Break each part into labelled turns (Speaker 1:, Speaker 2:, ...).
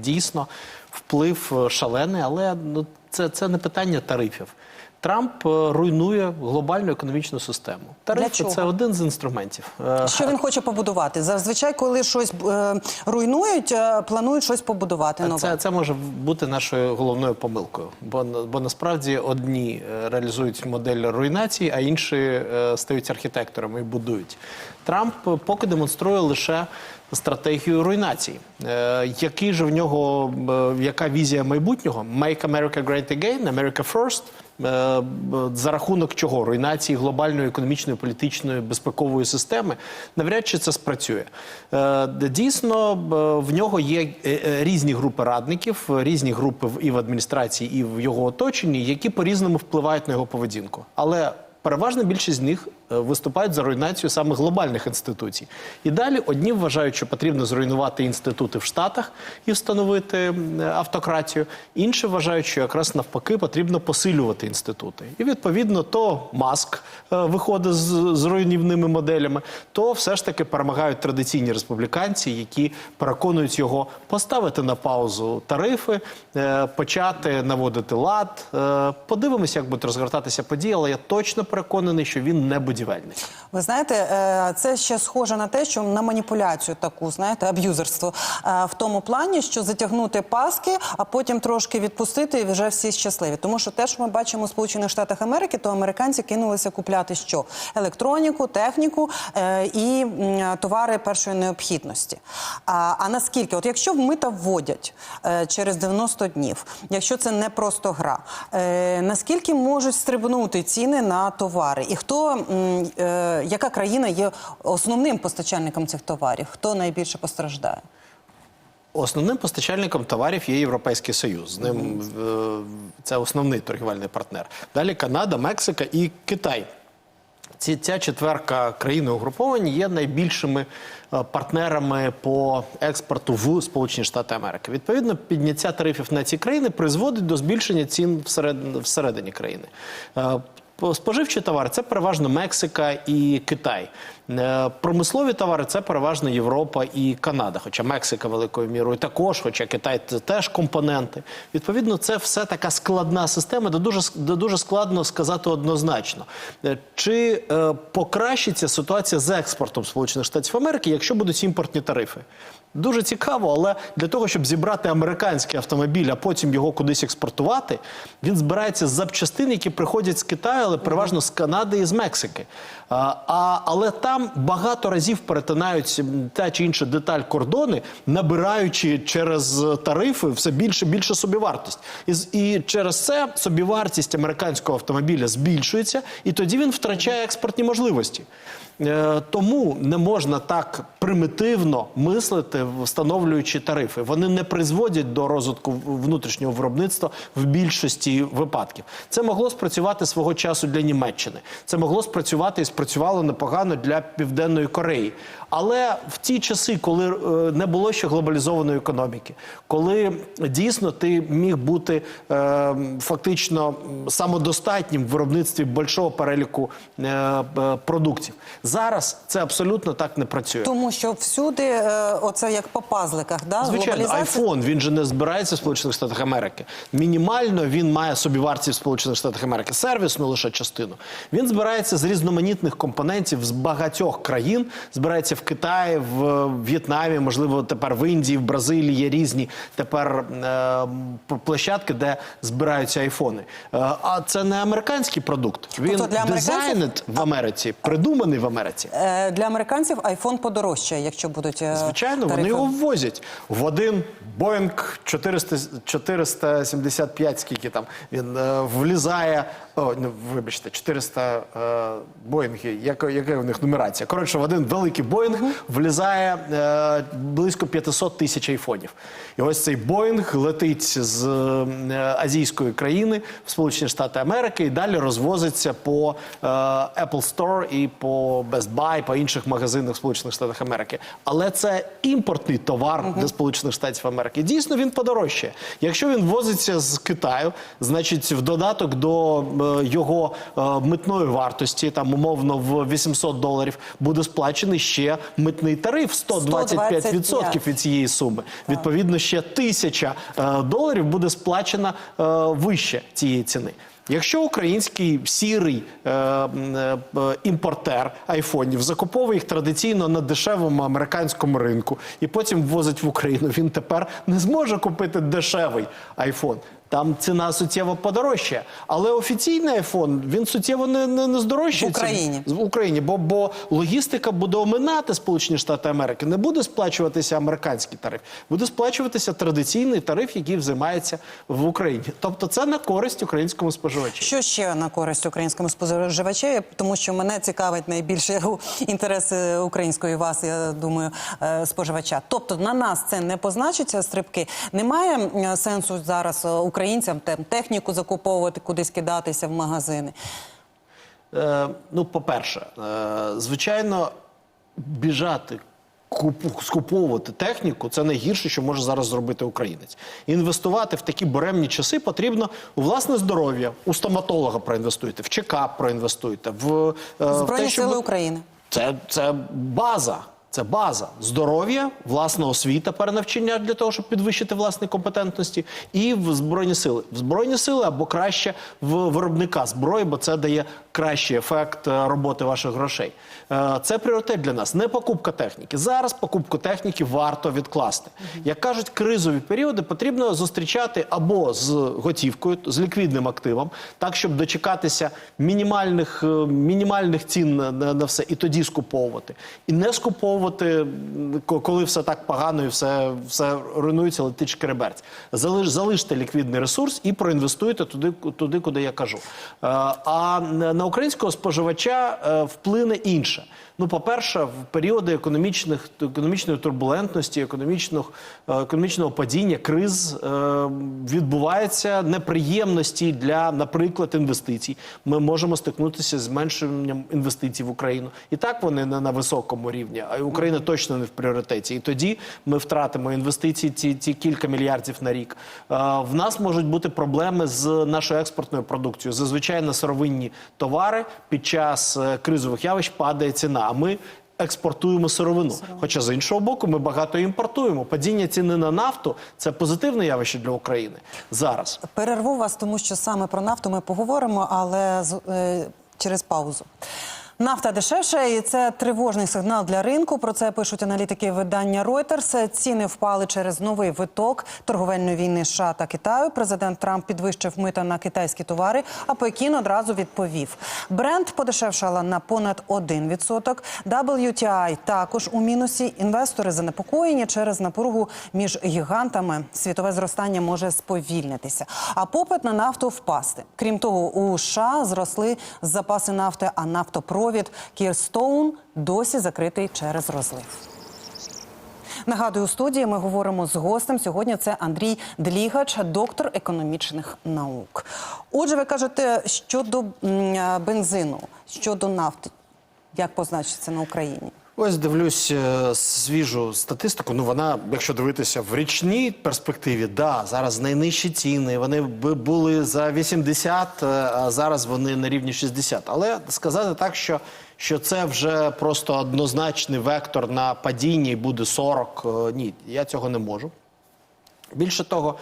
Speaker 1: Дійсно, вплив е, шалений, але ну, це, це не питання тарифів. Трамп е, руйнує глобальну економічну систему. Тарифи це один з інструментів. Е,
Speaker 2: Що він хоче побудувати? Зазвичай, коли щось е, руйнують, планують щось побудувати нове.
Speaker 1: Це, це може бути нашою головною помилкою, бо, бо насправді одні реалізують модель руйнації, а інші стають архітекторами і будують. Трамп поки демонструє лише стратегію руйнації. Е, Який же в нього е, яка візія майбутнього? Make America Great Again, America First. Е, За рахунок чого руйнації глобальної економічної, політичної, безпекової системи, навряд чи це спрацює. Е, Дійсно, в нього є е, різні групи радників, різні групи і в адміністрації, і в його оточенні, які по-різному впливають на його поведінку. Але переважна більшість з них виступають за руйнацію саме глобальних інституцій. І далі одні вважають, що потрібно зруйнувати інститути в Штатах і встановити автократію. Інші вважають, що якраз навпаки потрібно посилювати інститути. І відповідно то Маск е, виходить з, з руйнівними моделями, то все ж таки перемагають традиційні республіканці, які переконують його поставити на паузу тарифи, е, почати наводити лад. Е, Подивимося, як будуть розгортатися події, але я точно переконаний, що він не будівельник.
Speaker 2: Ви знаєте, е, це ще схоже на те, що на маніпуляцію таку, знаєте, аб'юзерство е, в тому плані, що затягнути паски, а потім трошки відпустити, і вже всі щасливі. Тому що те, що ми бачимо у Сполучених Штатах Америки, то американці кинулися купляти що електроніку, техніку е, і товари першої необхідності. А, наскільки, от якщо в мита вводять через 90 днів, якщо це не просто гра, наскільки можуть стрибнути ціни на товари? І хто яка країна є основним постачальником цих товарів? Хто найбільше постраждає?
Speaker 1: Основним постачальником товарів є Європейський Союз. З ним е, це основний торгівельний партнер. Далі Канада, Мексика і Китай. Ці, ця четверка країн угруповань є найбільшими е, партнерами по експорту в Сполучені Штати Америки. Відповідно, підняття тарифів на ці країни призводить до збільшення цін всередині країни. По- Споживчі товари це переважно Мексика і Китай. Е, Промислові товари це переважно Європа і Канада. Хоча Мексика великою мірою також, хоча Китай це теж компоненти. Відповідно, це все така складна система, де дуже, де дуже складно сказати однозначно. Е, Чи е, покращиться ситуація з експортом Сполучених Штатів Америки, якщо будуть імпортні тарифи? Дуже цікаво, але для того, щоб зібрати американський автомобіль, а потім його кудись експортувати, він збирається з запчастин, які приходять з Китаю, але переважно з Канади і з Мексики. А, а, але там багато разів перетинають та чи інша деталь кордони, набираючи через тарифи все більше більше собівартість. І, і через це собівартість американського автомобіля збільшується, і тоді він втрачає експортні можливості. Е, Тому не можна так примітивно мислити, встановлюючи тарифи. Вони не призводять до розвитку внутрішнього виробництва в більшості випадків. Це могло спрацювати свого часу для Німеччини. Це могло спрацювати і спрацювало непогано для Південної Кореї. Але в ті часи, коли е, не було ще глобалізованої економіки, коли дійсно ти міг бути е, фактично самодостатнім в виробництві большого переліку е, продуктів, зараз це абсолютно так не працює.
Speaker 2: Тому що всюди, е, оце як по пазликах, да?
Speaker 1: Звичайно,
Speaker 2: глобалізація.
Speaker 1: айфон він же не збирається в Сполучених Штатах Америки. Мінімально він має собівартість в Сполучених Штатах Америки, сервісну лише частину. Він збирається з різноманітних компонентів з багатьох країн. Збирається в Китаї, в В'єтнамі, можливо, тепер в Індії, в Бразилії є різні тепер е, площадки, де збираються айфони. Е, а це не американський продукт. Він
Speaker 2: Тобто для американців-
Speaker 1: дизайнед в Америці, придуманий в Америці.
Speaker 2: Е, Для американців айфон подорожчає, якщо будуть звичайно,
Speaker 1: Звичайно, вони
Speaker 2: тарифи.
Speaker 1: його ввозять в один Boeing 400, 475, скільки там він е, влізає. О, ну, вибачте, 400 е, Боїнги, яка, яка у них нумерація? Коротше, в один великий Боїнг влізає е, близько 500 тисяч айфонів. І ось цей Боїнг летить з е, азійської країни в Сполучені Штати Америки і далі розвозиться по е, Apple Store і по Best Buy, по інших магазинах в Сполучених Штатах Америки. Але це імпортний товар для Сполучених Штатів Америки. Дійсно, він подорожчає. Якщо він возиться з Китаю, значить в додаток до е, його е, митної вартості, там умовно в 800 доларів, буде сплачений ще митний тариф 125% від цієї суми. Відповідно, ще тисяча е, доларів буде сплачена е, вище цієї ціни. Якщо український сірий е, е, е, імпортер айфонів закуповує їх традиційно на дешевому американському ринку і потім ввозить в Україну, він тепер не зможе купити дешевий айфон. Там ціна суттєво подорожчає. Але офіційний айфон він суттєво не, не, не здорожчується
Speaker 2: В Україні.
Speaker 1: в Україні, бо, бо логістика буде оминати Сполучені Штати Америки. Не буде сплачуватися американський тариф, буде сплачуватися традиційний тариф, який взимається в Україні. Тобто це на користь українському споживачу.
Speaker 2: Що ще на користь українському споживачеві? Тому що мене цікавить найбільше інтереси української вас, я думаю, е, споживача. Тобто на нас це не позначиться стрибки. Немає е, сенсу зараз е, українцям те- техніку закуповувати, кудись кидатися в магазини.
Speaker 1: Е, ну, по-перше, е, звичайно, біжати. Скуповувати техніку це найгірше, що може зараз зробити українець. Інвестувати в такі буремні часи потрібно у власне здоров'я, у стоматолога проінвестуйте, в чекап проінвестуйте, в, е, в
Speaker 2: Збройні
Speaker 1: те, щоб-
Speaker 2: сили України.
Speaker 1: Це, це база. Це база здоров'я, власна освіта, перенавчення для того, щоб підвищити власні компетентності, і в збройні сили. В збройні сили або краще в виробника зброї, бо це дає кращий ефект е, роботи ваших грошей. Е, Це пріоритет для нас. Не покупка техніки. Зараз покупку техніки варто відкласти. Як кажуть, кризові періоди потрібно зустрічати або з готівкою, з ліквідним активом, так щоб дочекатися мінімальних, е, мінімальних цін на, на, все, і тоді скуповувати. І не скуповувати, коли все так погано і все, все руйнується, летить шкереберць. Залиш, залиште ліквідний ресурс і проінвестуйте туди, туди куди я кажу. А на українського споживача е, вплине інше. Ну, по-перше, в періоди економічних економічної турбулентності, економічного, е, економічного падіння, криз е, відбуваються неприємності для, наприклад, інвестицій. Ми можемо стикнутися з зменшенням інвестицій в Україну. І так вони не на високому рівні, а Україна точно не в пріоритеті. І тоді ми втратимо інвестиції ці, ці кілька мільярдів на рік. Е, В нас можуть бути проблеми з нашою експортною продукцією. Зазвичай на сировинні товари під час е, кризових явищ падає ціна. А ми експортуємо сировину. Хоча з іншого боку, ми багато імпортуємо. Падіння ціни на нафту це позитивне явище для України зараз.
Speaker 2: Перерву вас, тому що саме про нафту ми поговоримо, але е, через паузу. Нафта дешевше, і це тривожний сигнал для ринку. Про це пишуть аналітики видання Reuters. Ціни впали через новий виток торговельної війни США та Китаю. Президент Трамп підвищив мита на китайські товари, а Пекін одразу відповів. Бренд подешевшала на понад 1%. WTI також у мінусі. Інвестори занепокоєні через напругу між гігантами. Світове зростання може сповільнитися, а попит на нафту впасти. Крім того, у США зросли запаси нафти, а нафтопровід Кірстоун досі закритий через розлив. Нагадую, у студії ми говоримо з гостем. Сьогодні це Андрій Длігач, доктор економічних наук. Отже, ви кажете щодо бензину, щодо нафти, як позначиться на Україні?
Speaker 1: Ось дивлюсь е, свіжу статистику. Ну вона, якщо дивитися в річній перспективі, да, зараз найнижчі ціни. Вони були за 80, е, а зараз вони на рівні 60. Але сказати так, що, що це вже просто однозначний вектор на падіння і буде 40, е, ні, я цього не можу. Більше того,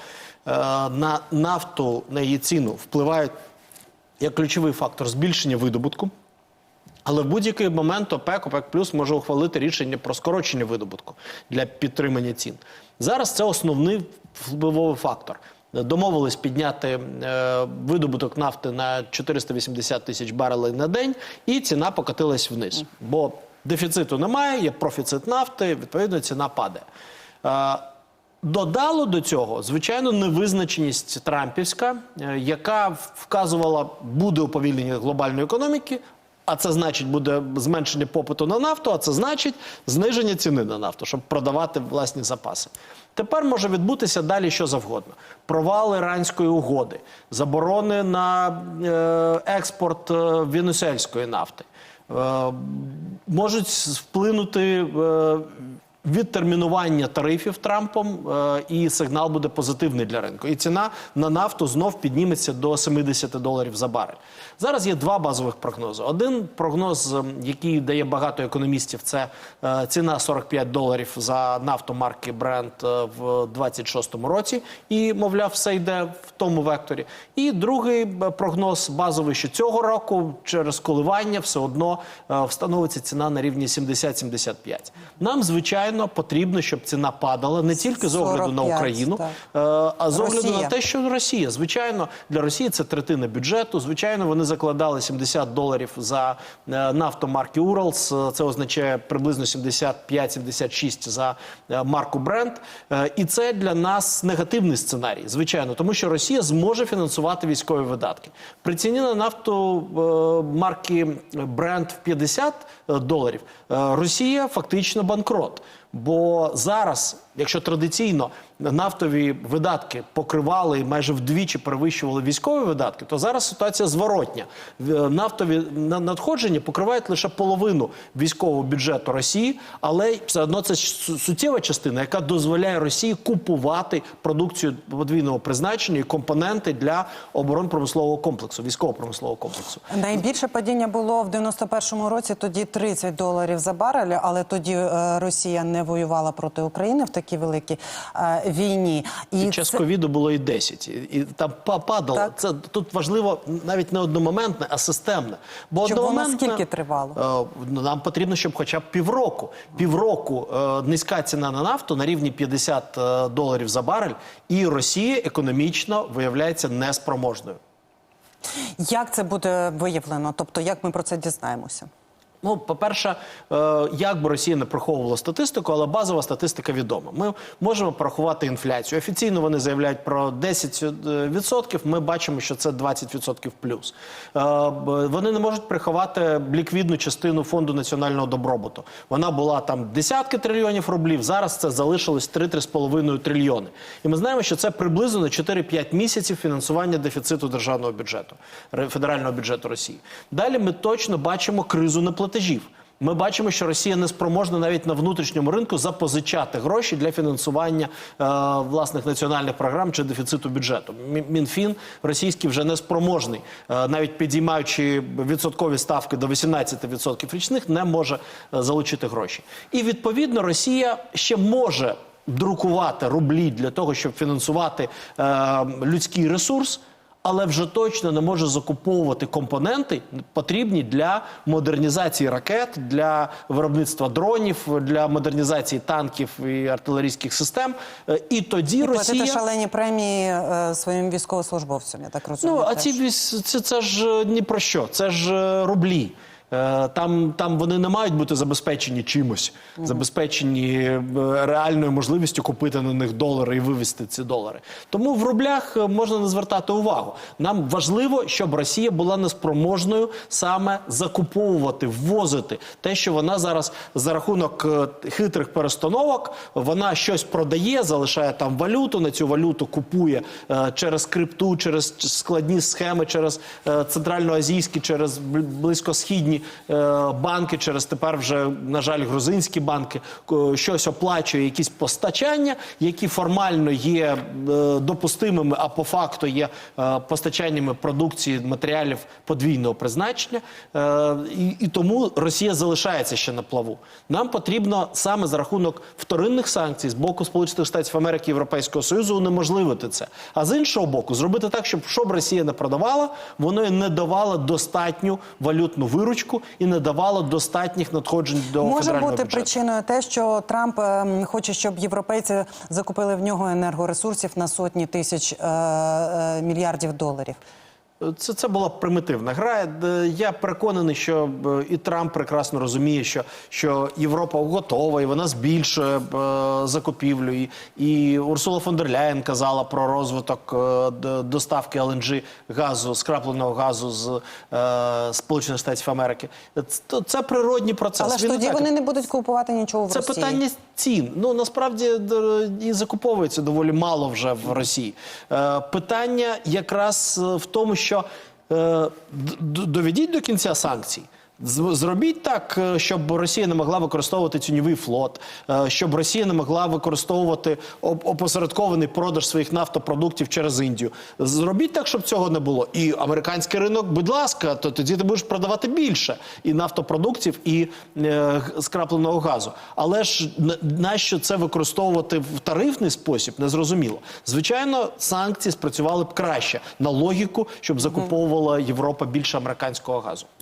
Speaker 1: на нафту, на її ціну впливають як ключовий фактор збільшення видобутку. Але в будь-який момент ОПЕК, ОПЕК Плюс може ухвалити рішення про скорочення видобутку для підтримання цін. Зараз це основний впливовий фактор. Домовились підняти е, видобуток нафти на 480 тисяч барелей на день, і ціна покотилась вниз. Бо дефіциту немає, є профіцит нафти, відповідно, ціна падає. Е, Додало до цього, звичайно, невизначеність Трампівська, е, яка вказувала, буде уповільнення глобальної економіки, а це значить буде зменшення попиту на нафту, а це значить зниження ціни на нафту, щоб продавати власні запаси. Тепер може відбутися далі що завгодно: провал іранської угоди, заборони на е, експорт е, венесуельської нафти. Е, можуть вплинути відтермінування тарифів Трампом, е, і сигнал буде позитивний для ринку. І ціна на нафту знов підніметься до 70 доларів за барель. Зараз є два базових прогнози. Один прогноз, який дає багато економістів, це е, ціна 45 доларів за нафту марки Brent е, в 26-му році. І, мовляв, все йде в тому векторі. І другий прогноз базовий, що цього року через коливання все одно встановиться ціна на рівні 70-75. Нам, звичайно, потрібно, щоб ціна падала не тільки з огляду на Україну,
Speaker 2: так.
Speaker 1: е, а з огляду
Speaker 2: Росія.
Speaker 1: на те, що Росія. Звичайно, для Росії це третина бюджету. Звичайно, вони закладали 70 доларів за е, нафту марки Уралс. Е, Це означає приблизно 75-76 за марку Брент. Е, І це для нас негативний сценарій, звичайно, тому що Росія зможе фінансувати військові видатки. При ціні на нафту марки Брент в 50 доларів Росія фактично банкрот. Бо зараз, якщо традиційно нафтові видатки покривали майже вдвічі перевищували військові видатки, то зараз ситуація зворотня. В- Нафтові на- надходження покривають лише половину військового бюджету Росії, але все одно це суттєва частина, яка дозволяє Росії купувати продукцію подвійного призначення і компоненти для оборонно-промислового комплексу, військово-промислового комплексу.
Speaker 2: Найбільше падіння було в 91-му році, тоді 30 доларів за барель, але тоді е, Росія не воювала проти України в такій великій е, війні. І
Speaker 1: Під час ковіду було і 10. І, і там па- падало.
Speaker 2: Так.
Speaker 1: Це тут важливо навіть не одномоментне, а системне. Бо
Speaker 2: Щоб воно скільки тривало?
Speaker 1: е, нам потрібно, щоб хоча б півроку. Півроку е, низька ціна на нафту на рівні 50 е, доларів за барель, і Росія економічно виявляється неспроможною.
Speaker 2: Як це буде виявлено? Тобто, як ми про це дізнаємося?
Speaker 1: Ну, по-перше, е, як би Росія не приховувала статистику, але базова статистика відома. Ми можемо порахувати інфляцію. Офіційно вони заявляють про 10%, Ми бачимо, що це 20% плюс. Е, Вони не можуть приховати ліквідну частину фонду національного добробуту. Вона була там десятки трильйонів рублів. Зараз це залишилось 3-3,5 трильйони. І ми знаємо, що це приблизно на 4-5 місяців фінансування дефіциту державного бюджету, федерального бюджету Росії. Далі ми точно бачимо кризу неплатежів. Ми бачимо, що Росія не спроможна навіть на внутрішньому ринку запозичати гроші для фінансування е, власних національних програм чи дефіциту бюджету. Мі- Мінфін російський вже не спроможний, е, навіть підіймаючи відсоткові ставки до 18% річних, не може е, залучити гроші. І відповідно Росія ще може друкувати рублі для того, щоб фінансувати е, людський ресурс але вже точно не може закуповувати компоненти, потрібні для модернізації ракет, для виробництва дронів, для модернізації танків і артилерійських систем. Е, І тоді
Speaker 2: І
Speaker 1: Росія
Speaker 2: платити шалені премії е, своїм військовослужбовцям, я так розумію.
Speaker 1: Ну, а ці це, це ж е, ні про що, це ж рублі. Е, Там, там вони не мають бути забезпечені чимось, забезпечені е, реальною можливістю купити на них долари і вивести ці долари. Тому в рублях е, можна не звертати увагу. Нам важливо, щоб Росія була неспроможною саме закуповувати, ввозити те, що вона зараз за рахунок хитрих перестановок вона щось продає, залишає там валюту. На цю валюту купує через крипту, через складні схеми, через центральноазійські, через бл- близькосхідні е, банки, через тепер вже на жаль грузинські банки. Щось оплачує, якісь постачання, які формально є е, допустимими, а по факту є е, постачаннями продукції матеріалів подвійного призначення. І, тому Росія залишається ще на плаву. Нам потрібно саме за рахунок вторинних санкцій з боку Сполучених Штатів Америки Європейського Союзу унеможливити це. А з іншого боку, зробити так, щоб що б Росія не продавала, воно не давало достатню валютну виручку і не давало достатніх надходжень до
Speaker 2: Може
Speaker 1: федерального
Speaker 2: бути
Speaker 1: бюджету.
Speaker 2: причиною те, що Трамп ем, хоче, щоб європейці закупили в нього енергоресурсів на сотні тисяч е, е, мільярдів доларів.
Speaker 1: Це, це була примітивна гра. Я переконаний, що е, і Трамп прекрасно розуміє, що, що Європа готова і вона збільшує е, закупівлю. І, і Урсула фон дер Ляєн казала про розвиток е, доставки ЛНЖ газу, скрапленого газу з е, Сполучених Штатів Америки. Це, це природній процес.
Speaker 2: Але ж тоді вони не будуть купувати нічого в
Speaker 1: це
Speaker 2: Росії.
Speaker 1: питання цін. Ну насправді і закуповується доволі мало вже в Росії. Е, питання якраз е, в тому, що е, д- д- доведіть до кінця санкцій. Зробіть так, е, щоб Росія не могла використовувати тіньовий флот, е, щоб Росія не могла використовувати опосередкований продаж своїх нафтопродуктів через Індію. Зробіть так, щоб цього не було. І американський ринок, будь ласка, то тоді ти будеш продавати більше і нафтопродуктів, і е, скрапленого газу. Але ж нащо це використовувати в тарифний спосіб, незрозуміло. Звичайно, санкції спрацювали б краще на логіку, щоб закуповувала Європа більше американського газу.